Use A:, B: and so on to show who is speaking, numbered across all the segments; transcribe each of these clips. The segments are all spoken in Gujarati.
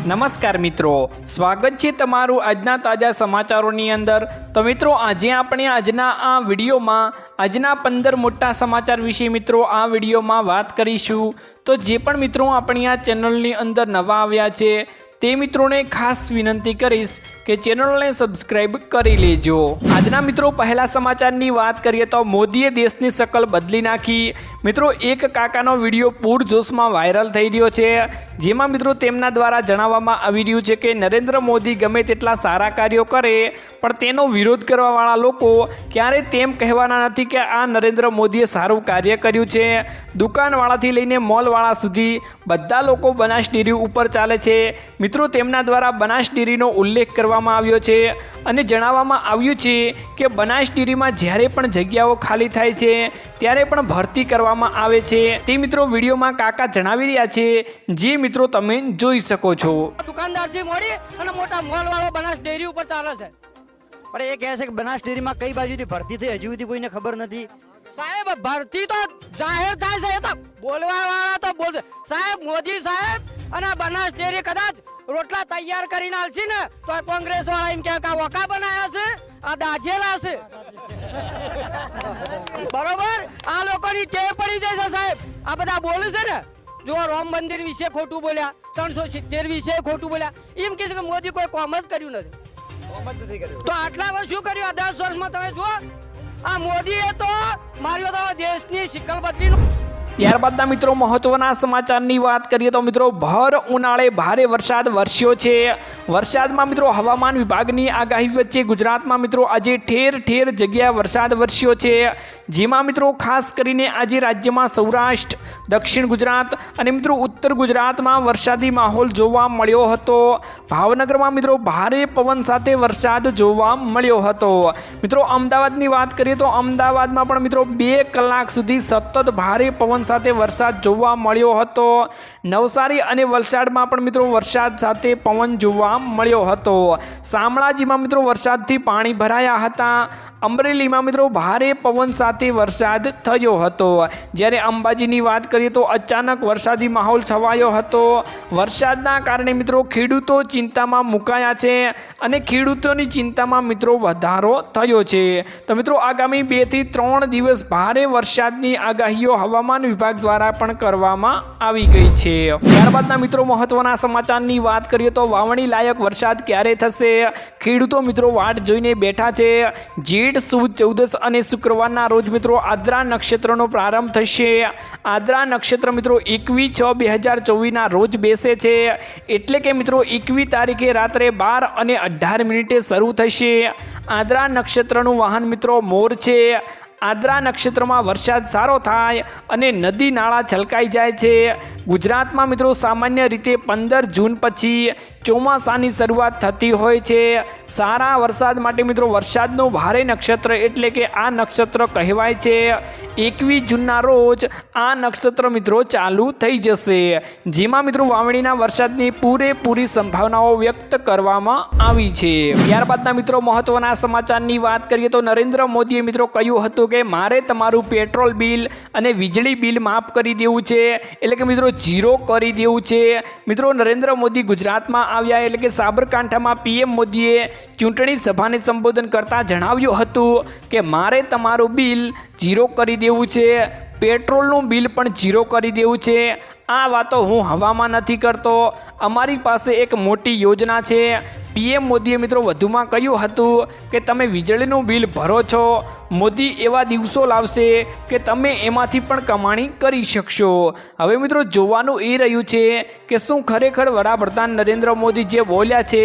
A: નમસ્કાર મિત્રો. સ્વાગત છે તમારું આજના તાજા સમાચારોની અંદર. તો મિત્રો, આજે આપણે આજના આ વિડીયોમાં, આજના પંદર મોટા સમાચાર વિશે મિત્રો આ વિડીયોમાં વાત કરીશું. તો જે પણ મિત્રો આપણી આ ચેનલની અંદર નવા આવ્યા છે તે મિત્રોને ખાસ વિનંતી કરીશ કે ચેનલને સબસ્ક્રાઇબ કરી લેજો. આજના મિત્રો, પહેલા સમાચારની વાત કરીએ તો મોદીએ દેશની શકલ બદલી નાખી. મિત્રો, એક કાકાનો વીડિયો પૂરજોશમાં વાયરલ થઈ રહ્યો છે. જેમાં મિત્રો તેમના દ્વારા જણાવવામાં આવી રહ્યું છે કે નરેન્દ્ર મોદી ગમે તેટલા સારા કાર્યો કરે, પણ તેનો વિરોધ કરવાવાળા લોકો ક્યારે તેમ કહેવાના નથી કે આ નરેન્દ્ર મોદીએ સારું કાર્ય કર્યું છે. દુકાનવાળાથી લઈને મોલવાળા સુધી બધા લોકો બનાસ ડેરી ઉપર ચાલે છે. મિત્રો તેમના દ્વારા બનાસ ડેરીનો ઉલ્લેખ કરવામાં આવ્યો છે અને જણાવવામાં આવ્યું છે કે બનાસ ડેરીમાં જ્યારે પણ જગ્યાઓ ખાલી થાય છે ત્યારે પણ ભરતી કરવામાં આવે છે. તે મિત્રો વિડીયોમાં કાકા જણાવી રહ્યા છે જે મિત્રો તમે જોઈ શકો છો.
B: દુકાનદારજી મળી અને મોટા મોલ વાળો બનાસ ડેરી ઉપર ચાલે છે.
C: પણ એ કહે છે કે બનાસ ડેરીમાં કઈ બાજુથી ભરતી થઈ હજુ સુધી કોઈને ખબર નથી.
B: સાહેબ ભરતી તો જાહેર થાય છે એ તો બોલવા વાળા તો બોલશે. સાહેબ મોદી સાહેબ અને બનાસ ડેરી કદાચ રોટલા તૈયાર કરીને આલશે ને તો કોંગ્રેસ વાળા એમ ક્યાંક કે વકા બનાવ્યા છે આ દાજેલા છે. બરોબર? આ લોકોની ટેવ પડી છે સાહેબ. આ બધા બોલે છે ને જો રામ મંદિર વિશે ખોટું બોલ્યા ત્રણસો સિત્તેર વિશે ખોટું બોલ્યા એમ કે છે કે મોદી કોઈ કોમ જ કર્યું નથી. તો આટલા વર્ષ શું કર્યું? આ દસ વર્ષમાં તમે જુઓ. આ મોદીએ તો માર્યો તો દેશની શિકલ બદલીનું
A: ત્યારબાદના મિત્રો મહત્વના સમાચારની વાત કરીએ તો મિત્રો ભર ઉનાળે ભારે વરસાદ વરસ્યો છે. વરસાદમાં મિત્રો હવામાન વિભાગની આગાહી વચ્ચે ગુજરાતમાં મિત્રો આજે ઠેર ઠેર જગ્યાએ વરસાદ વરસ્યો છે. જેમાં મિત્રો ખાસ કરીને આજે રાજ્યમાં સૌરાષ્ટ્ર, દક્ષિણ ગુજરાત અને મિત્રો ઉત્તર ગુજરાતમાં વરસાદી માહોલ જોવા મળ્યો હતો. ભાવનગરમાં મિત્રો ભારે પવન સાથે વરસાદ જોવા મળ્યો હતો. મિત્રો અમદાવાદની વાત કરીએ તો અમદાવાદમાં પણ મિત્રો બે કલાક સુધી સતત ભારે પવન સાથે વરસાદ જોવા મળ્યો હતો. નવસારી અને વલસાડમાં પણ મિત્રો વરસાદ સાથે પવન જોવા મળ્યો હતો. શામળાજીમાં મિત્રો વરસાદથી પાણી ભરાયા હતા. અમરેલીમાં મિત્રો ભારે પવન સાથે વરસાદ થયો હતો. જ્યારે અંબાજીની વાત કરીએ તો અચાનક વરસાદી માહોલ છવાયો હતો. વરસાદના કારણે મિત્રો ખેડૂતો ચિંતામાં મુકાયા છે અને ખેડૂતોની ચિંતામાં મિત્રો વધારો થયો છે. તો મિત્રો આગામી બેથી ત્રણ દિવસ ભારે વરસાદની આગાહીઓ હવામાન વિભાગ દ્વારા પણ કરવામાં આવી ગઈ છે. ત્યારબાદના મિત્રો મહત્વના સમાચારની વાત કરીએ તો વાવણી લાયક વરસાદ ક્યારે થશે? ખેડૂતો મિત્રો વાટ જોઈને બેઠા છે. જેઠ સુદ ચૌદસ અને શુક્રવારના રોજ મિત્રો આદ્રા નક્ષત્રનો પ્રારંભ થશે. આદ્રા નક્ષત્ર મિત્રો એકવીસ છ બે હજાર ચોવીસના રોજ બેસે છે. એટલે કે મિત્રો એકવીસ તારીખે રાત્રે બાર અને અઢાર મિનિટે શરૂ થશે. આદ્રા નક્ષત્રનું વાહન મિત્રો મોર છે. આદ્રા નક્ષત્રમાં વરસાદ સારો થાય અને નદી નાળા છલકાઈ જાય છે. ગુજરાતમાં મિત્રો સામાન્ય રીતે પંદર જૂન પછી ચોમાસાની શરૂઆત થતી હોય છે. સારા વરસાદ માટે મિત્રો વરસાદનું ભારે નક્ષત્ર એટલે કે આ નક્ષત્ર કહેવાય છે. એકવીસ જૂનના રોજ આ નક્ષત્ર મિત્રો ચાલુ થઈ જશે. જેમાં મિત્રો વાવણીના વરસાદની પૂરેપૂરી સંભાવનાઓ વ્યક્ત કરવામાં આવી છે. ત્યારબાદના મિત્રો મહત્વના સમાચારની વાત કરીએ તો નરેન્દ્ર મોદીએ મિત્રો કહ્યું હતું કે મારે તમારું પેટ્રોલ બિલ અને વીજળી બિલ માફ કરી દેવું છે. એટલે કે મિત્રો ઝીરો કરી દેવું છે. મિત્રો નરેન્દ્ર મોદી ગુજરાતમાં આવ્યા એટલે કે સાબરકાંઠામાં પીએમ મોદીએ ચૂંટણી સભાને સંબોધન કરતાં જણાવ્યું હતું કે મારે તમારું બિલ ઝીરો કરી દેવું છે, પેટ્રોલનું બિલ પણ ઝીરો કરી દેવું છે આ વાતો હું હવામાં નથી કરતો. અમારી પાસે એક મોટી યોજના છે. પીએમ મોદીએ મિત્રો વધુમાં કહ્યું હતું કે તમે વીજળીનું બિલ ભરો છો. મોદી એવા દિવસો લાવશે કે તમે એમાંથી પણ કમાણી કરી શકશો. હવે મિત્રો જોવાનું એ રહ્યું છે કે શું ખરેખર વડાપ્રધાન નરેન્દ્ર મોદી જે બોલ્યા છે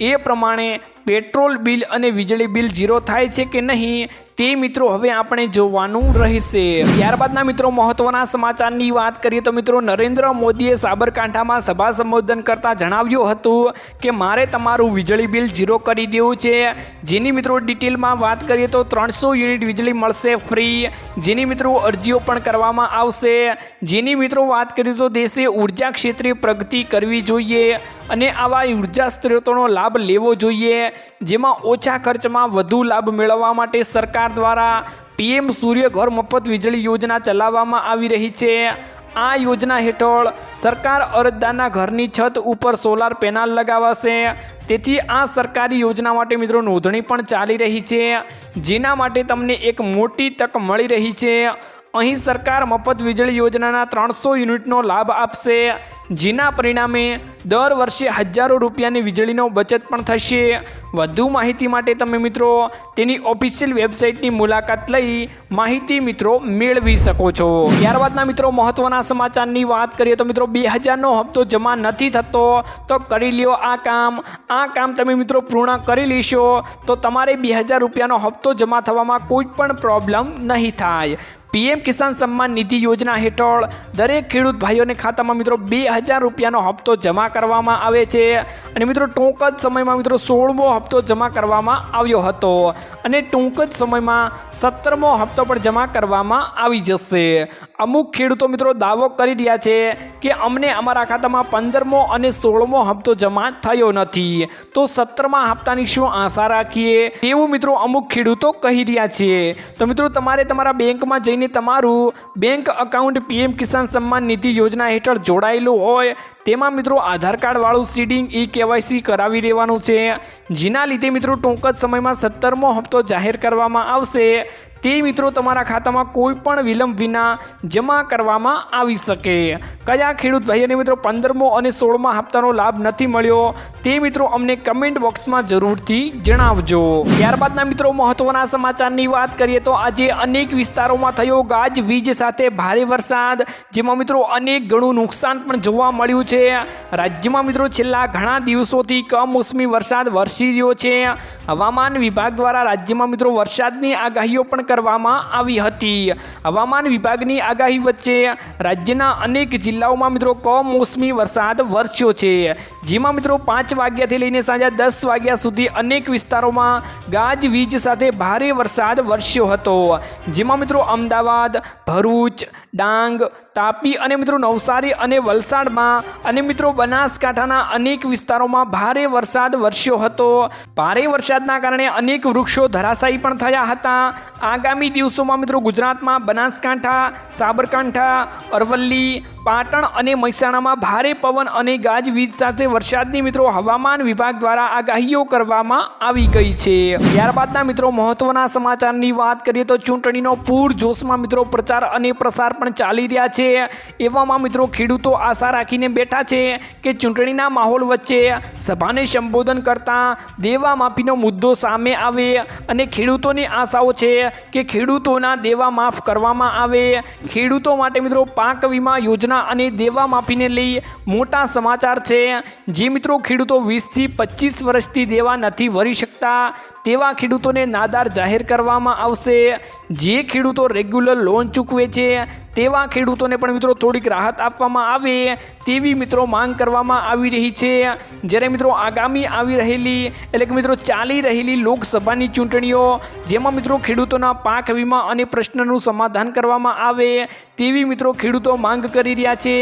A: એ પ્રમાણે પેટ્રોલ બિલ અને વીજળી બિલ ઝીરો થાય છે કે નહીં તે મિત્રો હવે આપણે જોવાનું રહેશે. ત્યારબાદના મિત્રો મહત્વના સમાચારની વાત કરીએ તો મિત્રો નરેન્દ્ર મોદીએ સાબરકાંઠામાં સભા સંબોધન કરતાં જણાવ્યું હતું કે મારે તમારું વીજળી બિલ ઝીરો કરી દેવું છે. જેની મિત્રો ડિટેલમાં વાત કરીએ તો ત્રણસો યુનિટ વીજળી મળશે ફ્રી. જેની મિત્રો અરજીઓ પણ કરવામાં આવશે. જેની મિત્રો વાત કરીએ તો દેશે ઊર્જા ક્ષેત્રે પ્રગતિ કરવી જોઈએ અને આવા ઊર્જા સ્ત્રોતોનો લાભ લેવો જોઈએ. જેમાં ઓછા ખર્ચમાં વધુ લાભ મેળવવા માટે સરકાર દ્વારા પીએમ સૂર્ય ઘર મફત વીજળી યોજના ચલાવવામાં આવી રહી છે. આ યોજના હેઠળ સરકાર અરજદારના ઘરની છત ઉપર સોલાર પેનલ લગાવાશે. તેથી આ સરકારી યોજના માટે મિત્રો નોંધણી પણ ચાલી રહી છે. જેના માટે તમને એક મોટી તક મળી રહી છે. અહીં સરકાર મફત વીજળી યોજનાના ત્રણસો યુનિટનો લાભ આપશે. જેના પરિણામે દર વર્ષે હજારો રૂપિયાની વીજળીનો બચત પણ થશે. વધુ માહિતી માટે તમે મિત્રો તેની ઓફિશિયલ વેબસાઇટની મુલાકાત લઈ માહિતી મિત્રો મેળવી શકો છો. ત્યારબાદના મિત્રો મહત્વના સમાચારની વાત કરીએ તો મિત્રો બે હજારનો હપ્તો જમા નથી થતો. તો કરી લ્યો આ કામ. આ કામ તમે મિત્રો પૂર્ણ કરી લેશો. તો તમારે બે હજાર રૂપિયાનો હપ્તો જમા થવામાં કોઈ પણ પ્રોબ્લેમ નહીં થાય. પીએમ કિસાન સન્માન નિધિ યોજના હેઠળ દરેક ખેડૂત ભાઈઓને ખાતામાં મિત્રો બે હજાર રૂપિયાનો હપ્તો જમા કરવામાં આવે છે. અને મિત્રો ટૂંક જ સમયમાં મિત્રો સોળમો હપ્તો જમા કરવામાં આવ્યો હતો. અને ટૂંક જ સમયમાં સત્તરમો હપ્તો પણ જમા કરવામાં આવી જશે. અમુક ખેડૂતો મિત્રો દાવો કરી રહ્યા છે કે અમને અમારા ખાતામાં પંદરમો અને સોળમો હપ્તો જમા થયો નથી. તો સત્તરમા હપ્તાની શું આશા રાખીએ? તેવું મિત્રો અમુક ખેડૂતો કહી રહ્યા છે. તો મિત્રો તમારે તમારા બેંકમાં જઈને તમારું bank account PM Kisan Samman Nidhi યોજના હેઠળ જોડાયેલું હોય તેમાં મિત્રો આધાર કાર્ડવાળું સીડિંગ ઈ કેવાયસી કરાવી રહેવાનું છે. જેના લીધે મિત્રો ટૂંક જ સમયમાં સત્તરમો હપ્તો જાહેર કરવામાં આવશે. તે મિત્રો તમારા ખાતામાં કોઈ પણ વિલંબ વિના જમા કરવામાં આવી શકે. કયા ખેડૂત ભાઈઓને મિત્રો પંદરમો અને સોળમા હપ્તાનો લાભ નથી મળ્યો? તે મિત્રો અમને કમેન્ટ બોક્સમાં જરૂરથી જણાવજો. ત્યારબાદના મિત્રો મહત્વના સમાચારની વાત કરીએ તો આજે અનેક વિસ્તારોમાં થયો ગાજ વીજ સાથે ભારે વરસાદ, જેમાં મિત્રો અનેક ઘણું નુકસાન પણ જોવા મળ્યું છે. રાજ્યમાં મિત્રો છેલ્લા ઘણા દિવસોથી કમોસમી વરસાદ વરસી રહ્યો છે. હવામાન વિભાગ દ્વારા રાજ્યમાં મિત્રો વરસાદની આગાહીઓ પણ કરવામાં આવી હતી. હવામાન વિભાગની આગાહી વચ્ચે રાજ્યના અનેક જિલ્લાઓમાં મિત્રો કમોસમી વરસાદ વરસ્યો છે. જેમાં મિત્રો પાંચ વાગ્યાથી લઈને સાંજે દસ વાગ્યા સુધી અનેક વિસ્તારોમાં ગાજવીજ સાથે ભારે વરસાદ વરસ્યો હતો. જેમાં મિત્રો અમદાવાદ, ભરૂચ, ડાંગ તાપી અને મિત્રો નવસારી અને વલસાડમાં અને મિત્રો બનાસકાંઠાના અનેક વિસ્તારોમાં ભારે વરસાદ વરસ્યો હતો. ભારે વરસાદના કારણે અનેક વૃક્ષો ધરાશાયી પણ થયા હતા. આગામી દિવસોમાં મિત્રો ગુજરાતમાં બનાસકાંઠા, સાબરકાંઠા, અરવલ્લી, પાટણ અને મહેસાણામાં ભારે પવન અને ગાજવીજ સાથે વરસાદની મિત્રો હવામાન વિભાગ દ્વારા આગાહીઓ કરવામાં આવી ગઈ છે. ત્યારબાદના મિત્રો મહત્વના સમાચારની વાત કરીએ તો ચૂંટણીનો પૂર જોશમાં મિત્રો પ્રચાર અને પ્રસાર પણ ચાલી રહ્યા છે. એવામાં મિત્રો ખેડૂતો આશા રાખીને બેઠા છે કે ચૂંટણીના માહોલ વચ્ચે સભાને સંબોધન કરતા દેવા માફીનો મુદ્દો સામે આવે અને ખેડૂતોની આશાઓ છે કે ખેડૂતોના દેવા માફ કરવામાં આવે. ખેડૂતો માટે મિત્રો પાક વીમા યોજના અને દેવા માફીને લઈ મોટા સમાચાર છે. જે મિત્રો ખેડૂતો વીસથી પચીસ વર્ષથી દેવા નથી ભરી શકતા, તેવા ખેડૂતોને નાદાર જાહેર કરવામાં આવશે. જે ખેડૂતો રેગ્યુલર લોન ચૂકવે છે તેવા ખેડૂતોને પણ મિત્રો થોડીક રાહત આપવામાં આવે તેવી મિત્રો માંગ કરવામાં આવી રહી છે. જ્યારે મિત્રો આગામી આવી રહેલી, એટલે કે મિત્રો ચાલી રહેલી લોકસભાની ચૂંટણીઓ, જેમાં મિત્રો ખેડૂતોના પાક વીમા અને પ્રશ્નનું સમાધાન કરવામાં આવે, તેવી મિત્રો ખેડૂતો માંગ કરી રહ્યા છે.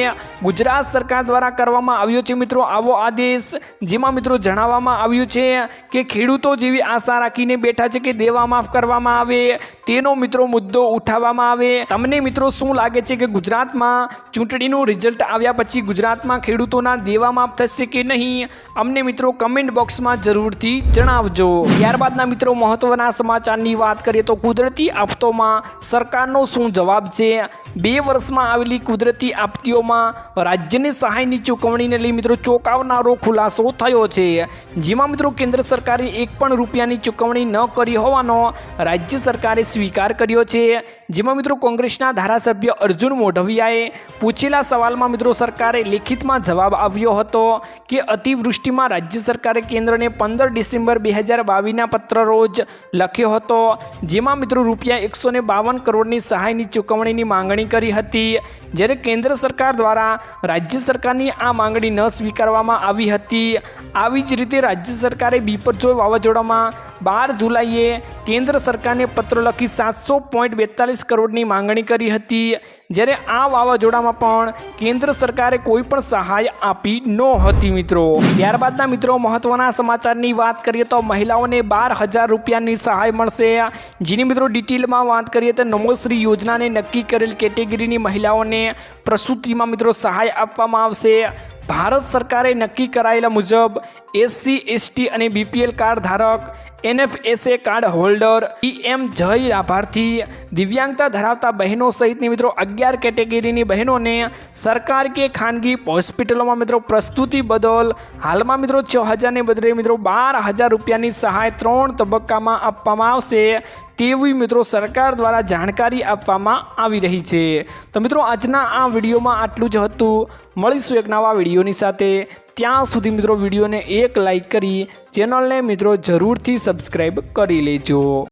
A: ગુજરાત સરકાર દ્વારા કરવામાં આવ્યો છે મિત્રો આવો આદેશ, જેમાં મિત્રો જણાવવામાં આવ્યું છે કે ખેડૂતો જેવી આશા રાખીને બેઠા છે કે દેવા માફ કરવામાં આવે, તેનો મિત્રો મુદ્દો ઉઠાવવામાં આવે. તમને મિત્રો શું લાગે છે કે ગુજરાતમાં ચૂંટણીનું રિઝલ્ટ આવ્યા પછી ગુજરાતમાં ખેડૂતોના દેવા માફ થશે કે નહીં? અમને મિત્રો કમેન્ટ બોક્સમાં જરૂરથી જણાવજો. ત્યારબાદના મિત્રો મહત્વના સમાચારની વાત કરીએ તો કુદરતી આફતોમાં સરકારનો શું જવાબ છે? બે વર્ષમાં આવેલી કુદરતી આપત્તિઓમાં રાજ્યની સહાયની ચૂકવણીને લઈ મિત્રો ચોંકાવનારો ખુલાસો થયો છે. જેમાં મિત્રો કેન્દ્ર સરકારે એક પણ રૂપિયાની ચૂકવણી ન કરી હોવાનો રાજ્ય સરકારે સ્વીકાર કર્યો છે. જેમાં મિત્રો કોંગ્રેસના ધારાસભ્ય અર્જુન મોઢવિયાએ પૂછેલા સવાલમાં મિત્રો સરકારે લેખિતમાં જવાબ આવ્યો હતો કે અતિવૃષ્ટિમાં રાજ્ય સરકારે કેન્દ્રને પંદર ડિસેમ્બર બે હજાર બાવીસના પત્ર રોજ લખ્યો હતો, જેમાં મિત્રો રૂપિયા એકસો બાવન કરોડની સહાયની ચૂકવણીની માંગણી કરી હતી. જ્યારે કેન્દ્ર સરકાર દ્વારા રાજ્ય સરકારની આ માંગણી ન સ્વીકારવામાં આવી હતી. આવી જ રીતે રાજ્ય સરકારે બીપરજોય વાવાઝોડામાં બાર જુલાઈએ કેન્દ્ર સરકારને પત્ર લખી સાતસો પોઈન્ટ બેતાલીસ કરોડની માંગણી કરી હતી. જ્યારે આ વાવાઝોડામાં પણ કેન્દ્ર સરકારે કોઈ પણ સહાય આપી ન હતી મિત્રો. ત્યારબાદના મિત્રો, મહત્વના સમાચારની વાત કરીએ તો મહિલાઓને બાર હજાર રૂપિયાની સહાય મળશે. જેની મિત્રો ડિટેલમાં વાત કરીએ તો નમોશ્રી યોજનાને નક્કી કરેલ કેટેગરીની મહિલાઓને પ્રસૂતિમાં મિત્રો સહાય આપવામાં આવશે. ભારત સરકારે નક્કી કરાયેલા મુજબ એસસી, એસટી અને બીપીએલ કાર્ડ ધારક NFSA card holder, PM Jay લાભાર્થી દિવ્યાંગતા ધરાવતા બહેનો સહિતની મિત્રો અગિયાર કેટેગરીની બહેનોને સરકાર કે ખાનગી હોસ્પિટલોમાં મિત્રો પ્રસ્તુતિ બદલ હાલમાં મિત્રો છ હજારને બદલે મિત્રો બાર હજાર રૂપિયાની સહાય ત્રણ તબક્કામાં આપવામાં આવશે. તેવી મિત્રો સરકાર દ્વારા જાણકારી આપવામાં આવી રહી છે. તો મિત્રો આજના આ વિડીયોમાં આટલું જ હતું. મળીશું એક નવા વિડીયોની સાથે. ત્યાં સુધી મિત્રો વિડીયોને એક લાઈક કરી ચેનલને મિત્રો જરૂરથી સબસ્ક્રાઈબ કરી લેજો.